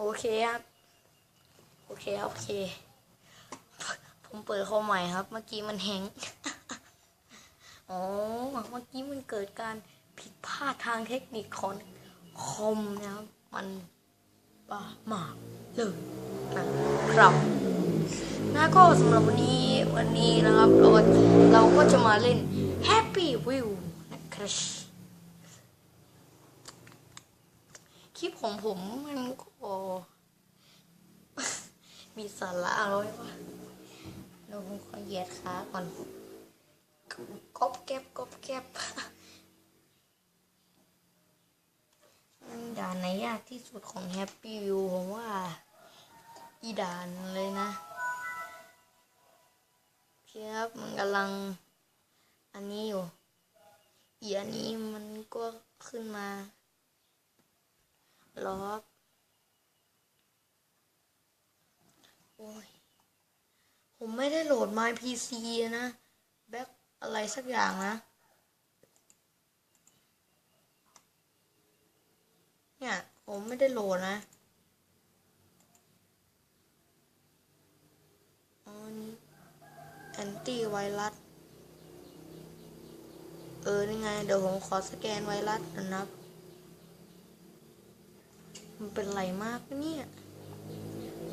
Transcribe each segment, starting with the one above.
โอเคครับ โอเคโอเค ผมเปิดคอมใหม่ครับ เมื่อกี้มันแฮงอ๋อเมื่อกี้มันเกิดการผิดพลาดทางเทคนิคของคอมนะครับ มันบ้ามากเลยนะครับนะก็สำหรับวันนี้วันนี้นะครับเราเราก็จะมาเล่น Happy Wheel นะครับ คลิปของผมมันก็มีสาระเลยวะเราขอเหยียดขาก่อนก๊อบแก๊บก๊อบแก๊บด่านไหนยากที่สุดของแฮปปี้วิวผมว่า อีด่านเลยนะครับมันกำลัง อันนี้อยู่อีอันนี้มันก็ขึ้นมา รอบโอ้ย ผมไม่ได้โหลด My PC นะ แบ็คอะไรสักอย่างนะ เนี่ย ผมไม่ได้โหลดนะอนี่แอนตี้ไวรัส เออ นี่ไง เดี๋ยวผมขอสแกนไวรัสนนะครับ มันเป็นไรมากเนี่ย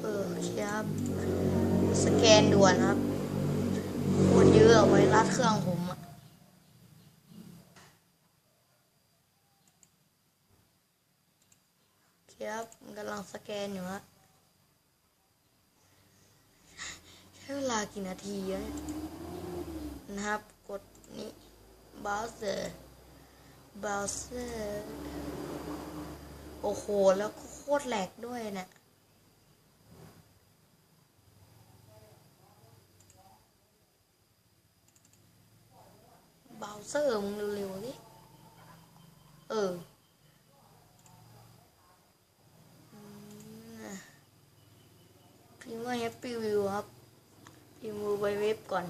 เออครับ สแกนด่วนครับโคตรเยอะอะไว้รัสเครื่องผมอะครับมันกำลังสแกนอยู่ฮะใช้เวลากี่นาทีอะเนี่ยนะครับ กดนี้ browser browser โอ้โห แล้วก็โคตรแหลกด้วยเนะี่ยเบาเซอร์มึงเร็วๆดิ เออพิมพ์ว่า Happy View ครับพิมพ์ไว้เว็บก่อน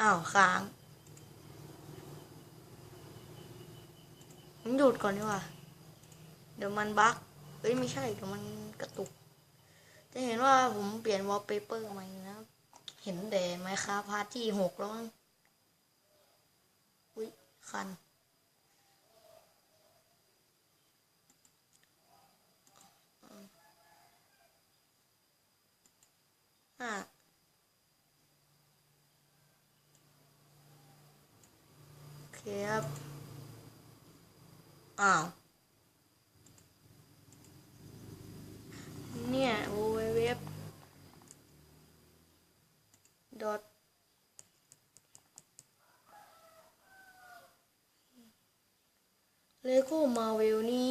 อ้าว ค้างผมหยุดก่อนดีกว่า เดี๋ยวมันบั๊กเอ้ยไม่ใช่เดี๋ยวมันกระตุก จะเห็นว่าผมเปลี่ยนวอลเปเปอร์ใหม่นะเห็นแต่ไมค้าพาร์ที่หกแล้วมั้งอุ้ยคันอะโอเคครับ อ้าว เนี่ย www dot เลโก้มาเวลนี่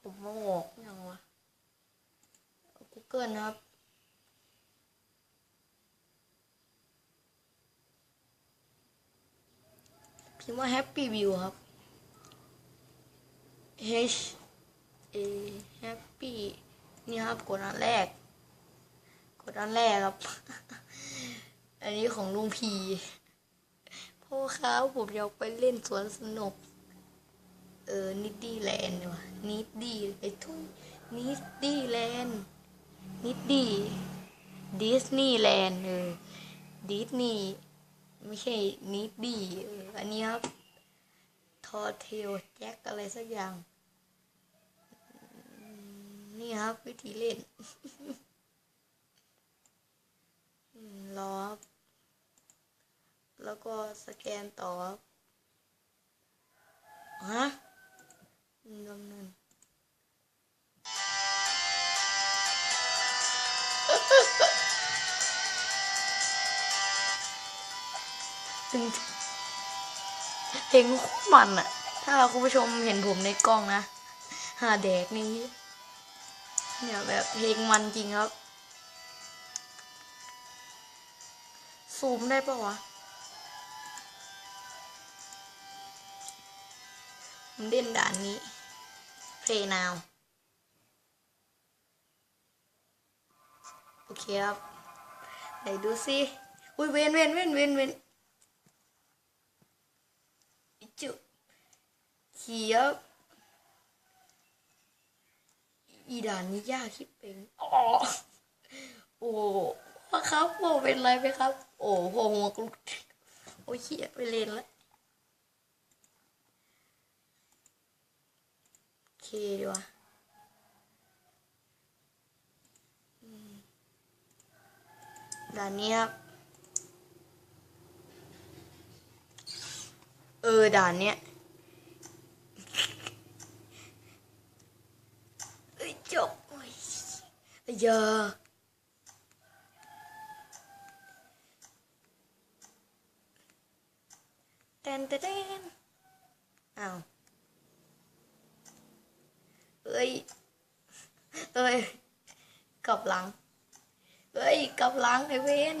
ผมมาออกยังวะ Google นะครับพิมพ์ว่า Happy View ครับ H A Happy นี่ครับกดอันแรก กดอันแรกครับ อันนี้ของลุงพีพ่อครับผมอยากไปเล่นสวนสนุก เออนิดดี้แลนด์ว่ะนิดดี้ไอ้ทุ่งนิดดี้แลนด์นิดดี้ดิสนีย์แลนด์เออดิสนีย์ไม่ใช่นิดดี้อออันนี้ครับทอเทลแจ็คอะไรสักอย่าง นี่ ครับวิธีเล่นอืมรอแล้วก็สแกนต่อฮะดำเนินตึงเพลงโคตรมันอะถ้าคุณผู้ชมเห็นผมในกล้องนะหาแดกนี้ เนี่ยแบบเพลงมันจริงครับ ซูมได้ปะวะผมเล่นด่านนี้ Play now โอเคครับ ไหนดูสิ อุ้ยเวนเวนเวนเวนเวนจุเขียว อีด่านนี้ยากคิดเป็นอ๋อโอ้พ่อครับพ่อเป็นไรไหมครับ โอ้พ่อหัวกลุกโอ้ยเขี้ยไปเล่นแล้วโอเคดีกว่าอืมด่านนี้ครับ เออด่านเนี้ย เอ้ยจบโอ้ย เอ้ยอย่าแตนแตนแตนอ้าวเอ้ยเอ้ยกลับหลังเอ้ยกลับหลังไอเวน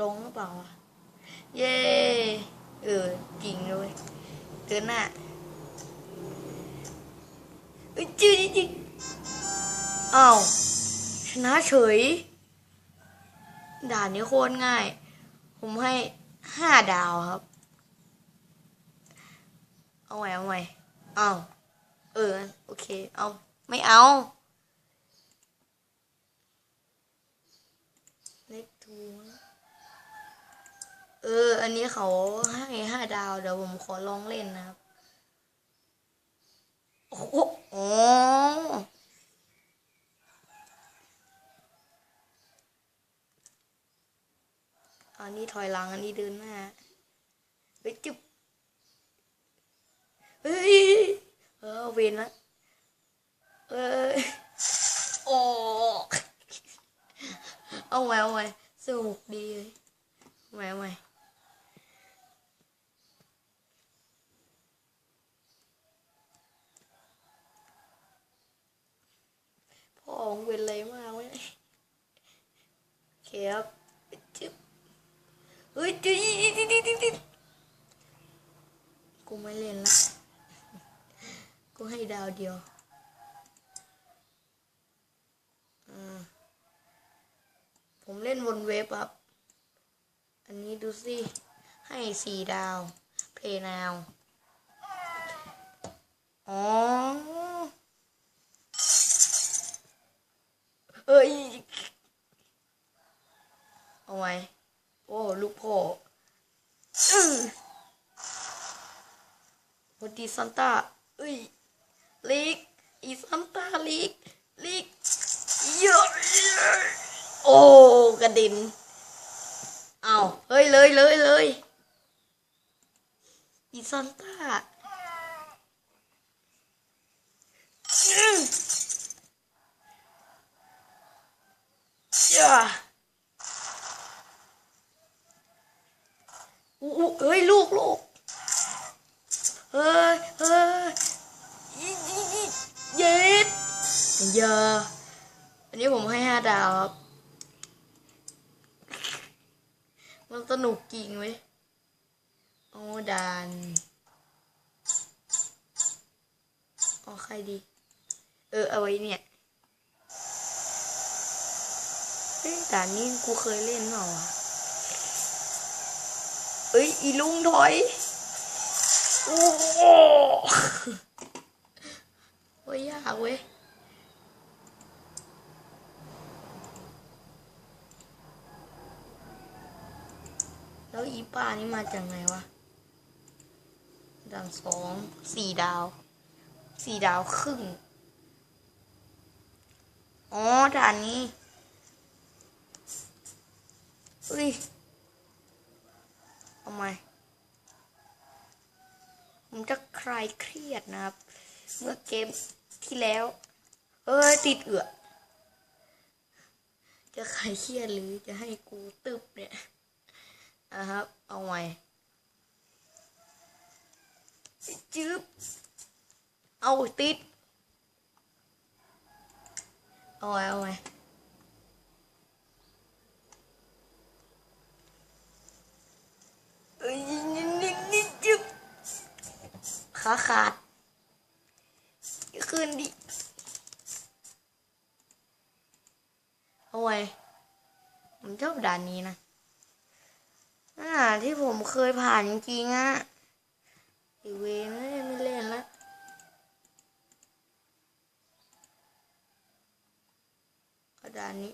ลงหรือเปล่าเย้เออจริงด้วย เดินหน้าจริงจริงอ้าวชนะเฉย ด่านนี้โคตรง่าย ผมให้ห้าดาวครับ เอาใหม่เอาใหม่เอาเออ โอเค เอา ไม่เอาเล็กทู เออ อันนี้เขาให้ห้าดาว เดี๋ยวผมขอลองเล่นนะครับ โอ้โหอ๋ออันนี้ถอยหลัง อันนี้เดินหน้า เฮ้ยจุ๊บเฮ้ย เออเวนละเออโอ้เอาไว้เอาไว้สนุกดีเลยเอาไว้ไว้ พ่อของเป็นอะไรมากไหมโอเคครับจึ๊บเฮ้ยจิ๊ดจิ๊ดจิ๊ดกูไม่เล่นละกูให้ดาวเดียวอืมผมเล่นบนเว็บครับ อันนี้ดูสิ ให้สี่ดาว เพย์นาว อ๋อ เอ้ย เอาไว้ โอ้ ลูกพ่อวันดีซันต้าเอ้ยลิกอีซันต้าลิกลิกเยอะโอ้กระด็นเอาเฮ้ยเลยเลยเลยอีซันต้า มันสนุกจริงเว้ยโอ้ดานเอใครดี เออ เอาไว้เนี่ยเฮ้ยด่านนี้กูเคยเล่นเปล่าวะเอ้ย อีลุงถอย โอ้โหโอ้ยยากเว้ย แล้ว อีป้านี่มาจากไหนวะด่านสองสี่ดาว สี่ดาวครึ่ง อ๋อด่านนี้อุ้ยเอาไมผมจะคลายเครียดนะครับ เมื่อเกมที่แล้ว เอ้ยติดเอือจะคลายเครียดหรือจะให้กูตึบเนี่ย นะครับ เอาไหมจึ๊บเอาติด เอาไว้เอาไว้เอ้ยนี่นี่นี่จึ๊บขาขาดขึ้นดิ เอาไว้ผมชอบด่านนี้นะ เคยผ่านจริงอะอีเวนไม่เล่นละเอาด่านนี้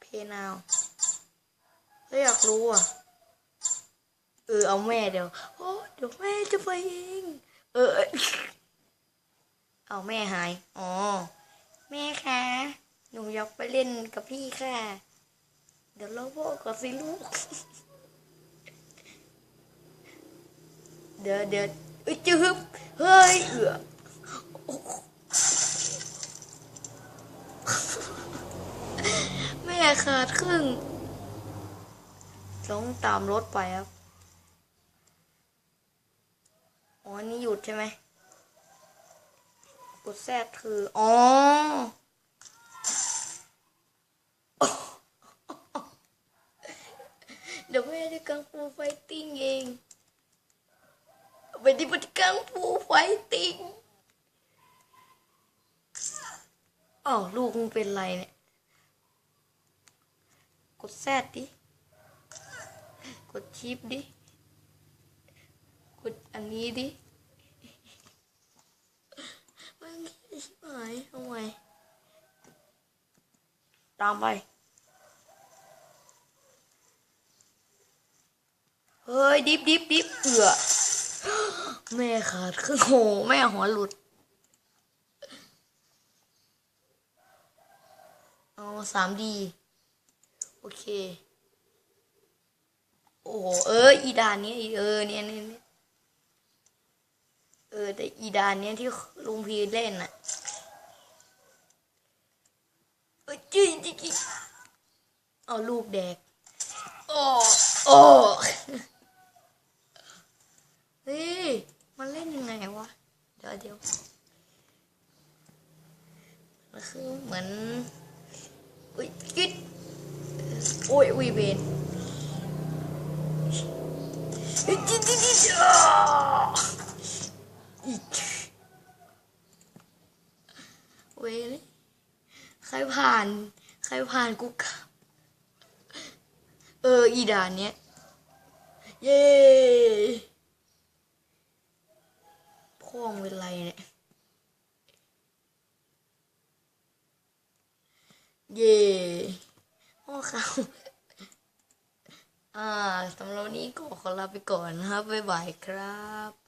เพนาวเฮ้ยอยากรู้อะ เออ เอาแม่เดี๋ยว โอ้เดี๋ยวแม่จะไปเอง เออ เอาแม่หาย อ๋อ แม่คะ หนูอยากไปเล่นกับพี่ค่ะ เดี๋ยวเราบอกก่อนสิลูก เดี๋ยวเดี๋ยวเอ้ยจืบเฮ้ยเอือแม่ขาดครึ่งต้องตามรถไปครับ อ๋อ นี่หยุดใช่ไหม กดแทรกคือ อ๋อ เดี๋ยวแม่จะกังฟูไฟติ้งเองไปที่ปฏิกังฟูไฟติ้งอ๋อลูกมึงเป็นไรเนี่ย กดแซดดิ กดชิปดิ กดอันนี้ดิมันชิบหายเอาไว้ตามไป เฮ้ย ดิบดิบดิบเอือ แม่ขาดคือโหแม่หัวหลุด เอาสามดี โอเค โอ้โห เออ อีดานเนี้ยเออเนี่ยเนี่ยเออแต่อีดานเนี้ยที่ลุงพีเล่นน่ะเออจี้จี้จี้เอาลูกแดกโอ้โอ้ เฮ้ย มันเล่นยังไงวะ เดี๋ยวเดี๋ยว มือเหมือนอุ้ยกิดโอ้ยอุ้ยเวนเฮ้ยจิ๊ดจิ๊ดจิ๊ดอ่าอีกเวนใครผ่าน ใครผ่านกูกลับเออ อีด่านเนี้ย เย้พ่องเป็นไรเนี่ย เย่พ่อเขาอ่าสำหรับวันนี้ก็ขอลาไปก่อนนะครับ บ๊ายบายครับ